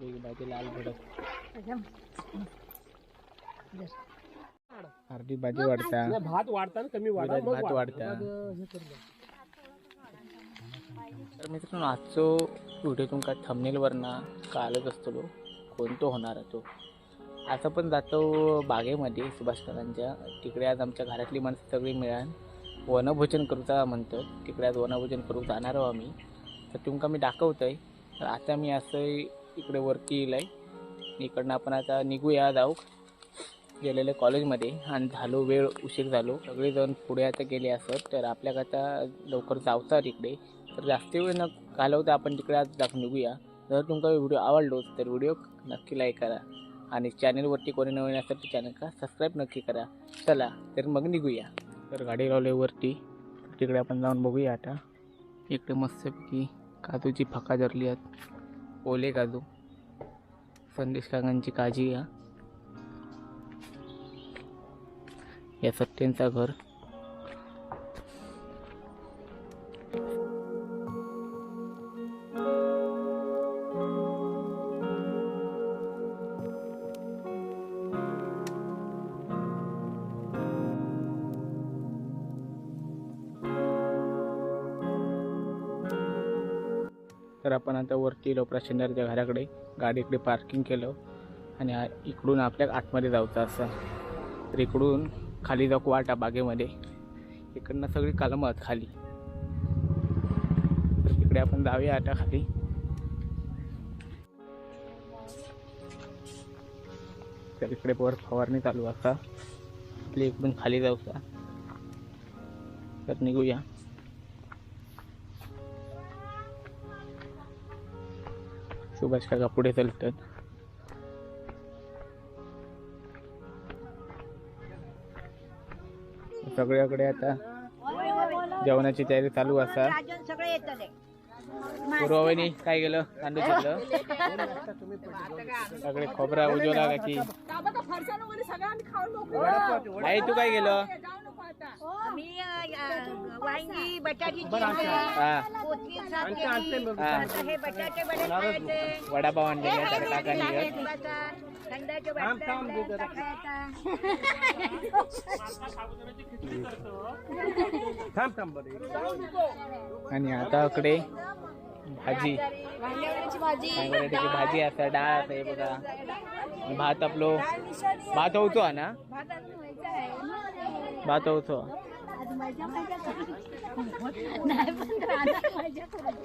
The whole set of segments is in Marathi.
भाजी लाल भडक. अर्धी भाजी वाढता. भात वाढताना कमी वाढा भात वाढा. वाढता. तर मित्रांनो आजचो व्हिडिओ तुमका थंबनेलवरना कळालंच असतो कोणतो होणार आहे तो? आता पण जातो बागेमध्ये सुभाषकरांच्या तिकडे आज आमच्या घरातली माणसं सगळी मिळान. वनभोजन करूचा म्हणतात तिकडे आज वनभोजन करू जाणार आहो आम्ही. तर तुमका मी दाखवतोय. तर आता मी असं इकडे वरती येईल आहे इकडनं आपण आता निघूया जाऊ गेलेले कॉलेजमध्ये आणि झालो वेळ उशीर झालो. सगळेजण पुढे आता गेले असत. तर आपल्याला आता लवकर जावतात इकडे. तर जास्त वेळ न घालवता आपण तिकडे आज दाखवून निघूया. जर तुमचा व्हिडिओ आवडलो तर व्हिडिओ नक्की लाईक करा. आणि चॅनलवरती कोणी नवीन असेल तर चॅनल का सबस्क्राईब नक्की करा. चला तर मग निघूया. तर गाडी लावल्यावरती वरती. तिकडे आपण जाऊन बघूया आता. इकडे मस्तपैकी काजूची फका धरली आहेत. ओले काजू संदेश काकांची काळजी घ्या. या सत्यांचा घर तर आपण आता वरती येलो प्रचंडाच्या घराकडे गाडी इकडे पार्किंग केलं आणि इकडून आपल्या आतमध्ये जायचं असं. तर इकडून खाली जाऊ वाटा बागेमध्ये. इकडनं सगळी कलमं आहेत खाली. तर तिकडे आपण जाऊया आता खाली. तर इकडे वर फवारणी चालू असा आपली इकडून खाली जाऊचा. तर निघूया. सुभाष काका पुढे चालतात. सगळ्याकडे आता जेवणाची तयारी चालू असा. पूर्ववहिनी काय गेलं तांदूळ शिकलं सगळे खोबरा उजवला का की. आई तू काय गेलं बटाटी हा. आता हे बटाटे वडे खायचे. वडापाव आणलेले आहे तर बघा, काकांनी घेत. तुपाचा, थंडाचे थांब, थांब, आणल्या, जरा. खायचा. थांब थांब बरं आणि आता इकडे भाजी. वांग्यावरची भाजी. बटाट्याची भाजी असं डाळ असं हे बघा. भात आपलो भात होतो हा ना? भात अजून व्हायचा आहे. भात होतो. नाही पण राहणार माझ्याकडे.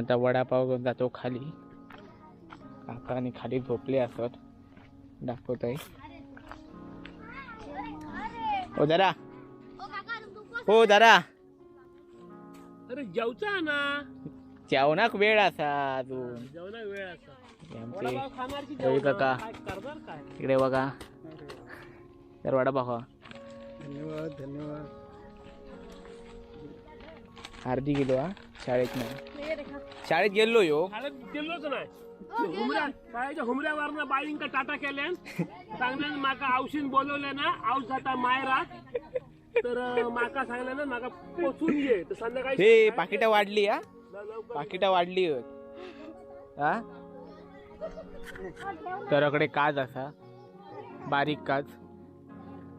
आता वडापाव घेऊन जातो खाली. काका आणि खाली झोपले असत. दाखवत आहे हो जरा. हो जरा. अरे जेवचा ना. जेवणाक वेळ असा अजून. जेवणा वेळ असा. रवी? काका. इकडे बघा. तर वडापाव. धन्यवाद धन्यवाद. अर्धी किलो हा. शाळेत नाही. शाळेत गेलो यो. शाळेत गेलोच नाही. हुमऱ्या शाळेच्या हुमऱ्यावर बाईंका टाटा केल्यान सांगल्यान माका औषध बोलवले ना औष जाता मायरात. तर माका सांगलं ना माका पोचून घे. तर संध्याकाळी हे पाकिटा वाढली हा? पाकिटा वाढली आहेत. हा? तर अकडे काज असा. बारीक काज.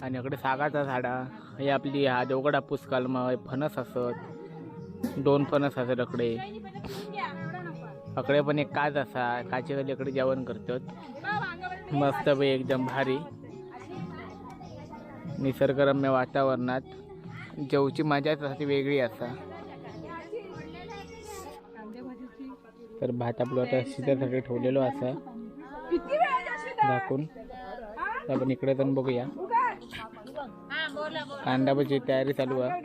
आणि अकडे सागाचा झाडा. हे आपली हा देवगड हापूस कालमा फणस असत. दोन फणस असत अकडे. अकडे पण एक काच असा काचे खाली जेवण करतात. मस्त बे एकदम भारी. निसर्गरम्य वातावरणात. जेवची मजाच अशी ती वेगळी असा. तर भात आपलं आता शिजासाठी ठेवलेलो असा. झाकून आपण इकडे जाऊन बघूया. कांदा भजी तयारी चालू आहे.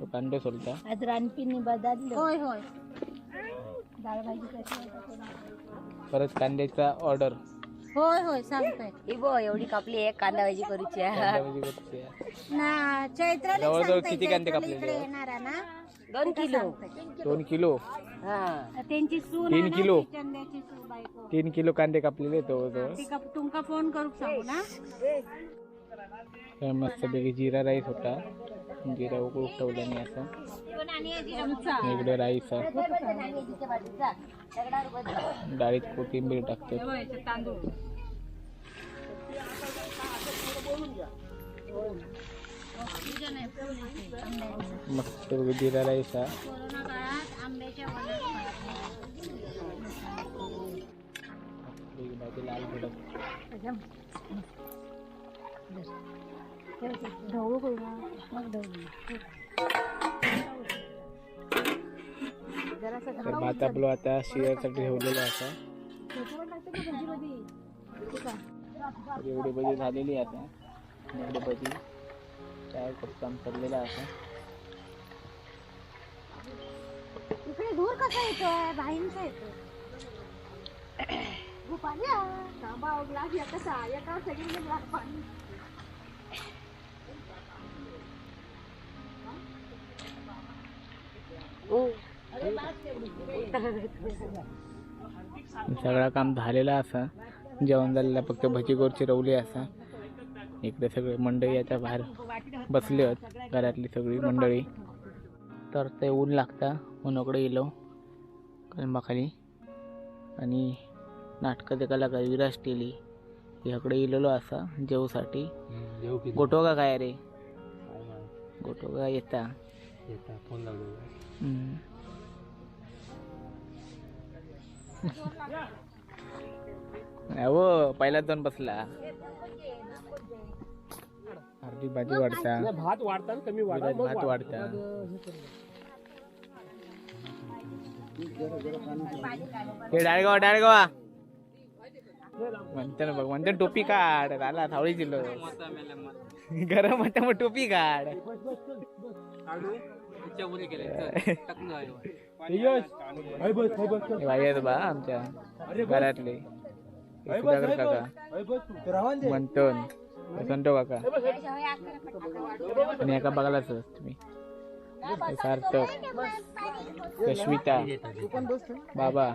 तो कांदा सोलता. आज रानपीने बदललं. होय होय. डाळ भाजी कशी आहे? परत कांद्याचा ऑर्डर होय होय सांगतोय. इबो एवढी कापली एक कांदा भाजी करूची आहे. कांदा भजी करूची आहे. ना चैत्राला जवळजवळ सांगतोय, किती कांदे चैत्राला कापलेले इकडे? येणार आहे ना? दोन किलो. दोन किलो. हा. त्यांची सून तीन आहे ना, किलो. ती चंद्याची सून बायको. तीन किलो कांदे कापलेले जवळजवळ. ती का तुमका फोन करू सांगू ना? तर मस्तपैकी जिरा राईस होता. जिरा उकळून ठेवल्याने असं. आमचा इकडे राईस. आहे डाळीत कोथिंबीर टाकते. तांदूळ. मस्त जिरा राईस आहे कोरोना काळात आंब्याच्या एक भाजी लाल भडक ढवळू करू ना मग ढवळू तर भात आपलं आता शिरासाठी ठेवलेलं असा एवढी भजी झालेली आता. एवढी भजी तयार करतो काम चाललेलं आहे इकडे दूर कसा येतोय? भाईंचा येतो भूपाली थांबा ग्लास या कसा? या का सगळी ग्लास पाणी? सगळं काम झालेलं असा. जेवण झालेलं फक्त भजी गोरची रवली असा. इकडे सगळे मंडळी आता बाहेर बसले आहेत. घरातली सगळी मंडळी. तर ते ऊन लागता. ऊनकडे येलो कलमाखाली आणि नाटकं ते कलाकार विराज टेली ह्याकडे इलेलो असा जेवसाठी. गोटोगा काय रे? गोटोगा येता. हम्म. हो पहिलाच जाऊन बसला. अर्धी भाजी वाढता. भात वाढता कमी वाढा विराज मग भात वाढ- वाढता. हे डाळगावा डाळगावा. म्हणते ना बघ म्हणते टोपी काढ. आला थावळी दिलो. गरम होता मग टोपी काढ. आहेत बा आमच्या घरातले. हे सुधाकर काका. हे संतो काका. आणि एका बघायलाच तुम्ही. हे सार्थक. यशविता बाबा.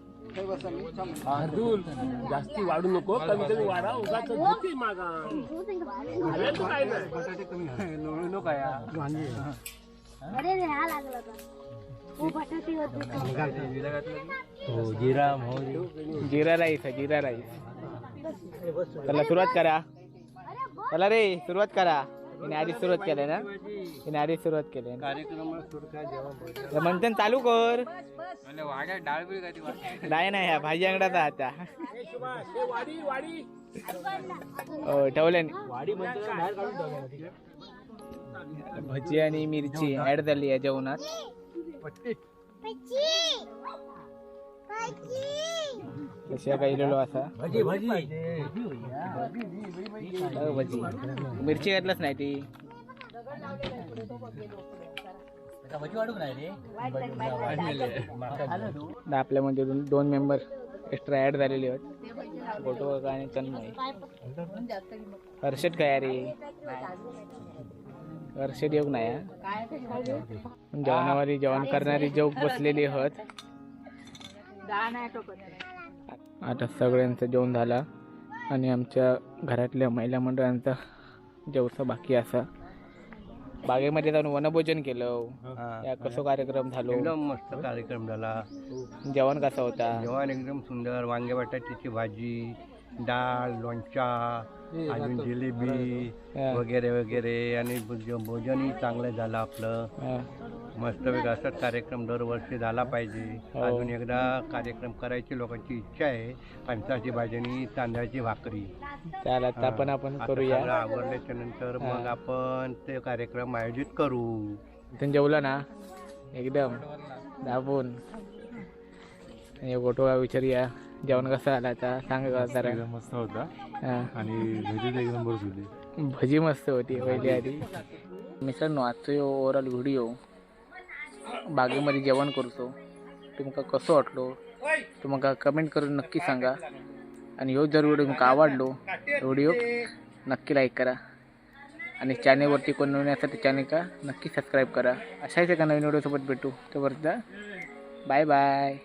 अर्जुन जास्ती वाढू नको. कमी कमी वाढा. उगाच धुती मागा. काय नाही अरे हा लागला का हो बटाटे होते जिरा राईस आहे जिरा राईस. चला सुरुवात करा. चला रे सुरुवात करा. हिने आधी सुरुवात केली ना? हिने आधी सुरुवात केली कार्यक्रम म्हणते चालू कर. नाही नाही ह्या भाजी अंगडाचा आता. हो, ठेवले भजी आणि मिरची ऍड झाली आहे जेवणात. कशा काही लिहिलो असा? हो, भजी. मिरची घातलंच नाही ती. आपल्या म्हणजे दोन- दोन मेंबर एक्स्ट्रा ऍड झालेले आहेत. फोटो आणि तन्मय. हर्षद काय रे? हर्षद योग नाही जेवणावरी जेवणावारी जेवण करणारी जेव बसलेली आहेत. आता सगळ्यांचं जेवण झालं. आणि आमच्या घरातल्या महिला मंडळांचा जेवसा बाकी असा. बागेमध्ये जाऊन वनभोजन केलं. या कसं कार्यक्रम झालो. एकदम मस्त कार्यक्रम झाला. जेवण कसा होता? जेवण एकदम सुंदर. वांगे बटाट्याची भाजी डाळ लोणचा अजून जिलेबी. वगैरे वगैरे. आणि भोज- भोजनही चांगलं झालं आपलं. मस्तपैकी असाच कार्यक्रम दरवर्षी झाला पाहिजे. हो. अजून एकदा कार्यक्रम करायची लोकांची इच्छा आहे. पंचाची भाजी आणि तांदळाची भाकरी. त्याला आता आपण आपण आता करूया. सगळं आवरल्याच्या नंतर मग. आपण ते कार्यक्रम आयोजित करू. इथून जेवलं ना? एकदम. दाबून. आणि गोटोळा विचारूया. जेवण कसं आलं आता? सांग का जरा एकदम मस्त होता. हा. आणि भजी एक नंबरच होती. भजी मस्त होती पहिली आधी. मित्रांनो आजचो ह्यो ओवरऑल व्हिडिओ बागेमध्ये जेवण करतो. तुमका कसं वाटलो? तुम्हाला कमेंट करून नक्की सांगा. आणि ह्यो जर व्हिडिओ तुमका आवडलो व्हिडिओ नक्की लाईक करा. आणि चॅनेलवरती कोण नवीन असेल तर चॅनेल का नक्की सबस्क्राईब करा. अशाच एका नवीन व्हिडिओसोबत भेटू. तोपर्यंत बाय बाय